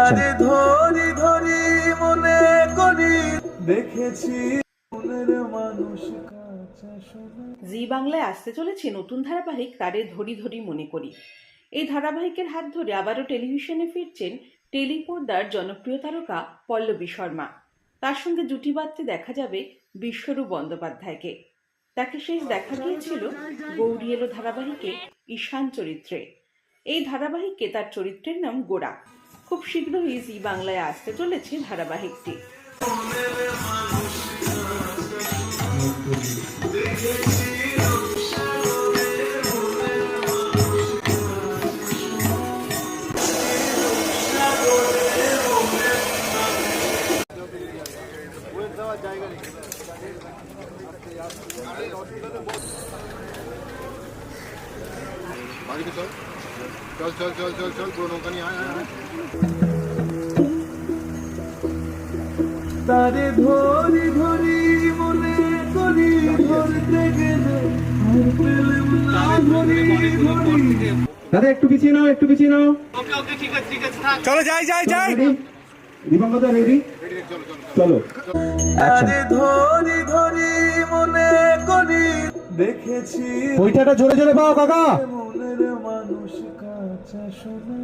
ধরি ধরি মনে করি। দেখেছি জি বাংলায় আসতে চলেছে নতুন ধারাবাহিক তারে ধরি ধরি মনে করি। এই ধারাবাহিকের হাত ধরে আবারও টেলিভিশনে ফিরছেন টেলিপর্দার জনপ্রিয় তারকা পল্লবী শর্মা। তার সঙ্গে জুটি বাঁধতে দেখা যাবে বিশ্বরূপ বন্দ্যোপাধ্যায়কে। তাকে শেষ দেখা গিয়েছিল গৌরী এলো ধারাবাহিকে ঈশান চরিত্রে। এই ধারাবাহিকে তার চরিত্রের নাম গোড়া। খুব শীঘ্রই জি বাংলায় আসতে চলেছে ধারাবাহিকটি বাড়িতে চল চল চল চল চল চল পুরো নৌকা নিয়ে আয় তারে ধরি ধরি মনে করি ধরতে গেলে দাদা একটু পিছিয়ে নাও একটু পিছিয়ে নাও। চলো যাই যাই যাই। রেডি দীপঙ্কর রেডি চলো আরে ধরি ধরি দেখেছি বইটাটা জোরে জোরে পাও কাকা। মনের মানুষ কাঁচা সোনা।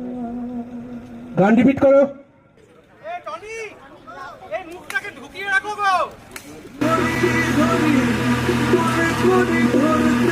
গান রিপিট করো। এই মুখটাকে ঢুকিয়ে রাখো গো। ধরি ধরি ধরে ধরি না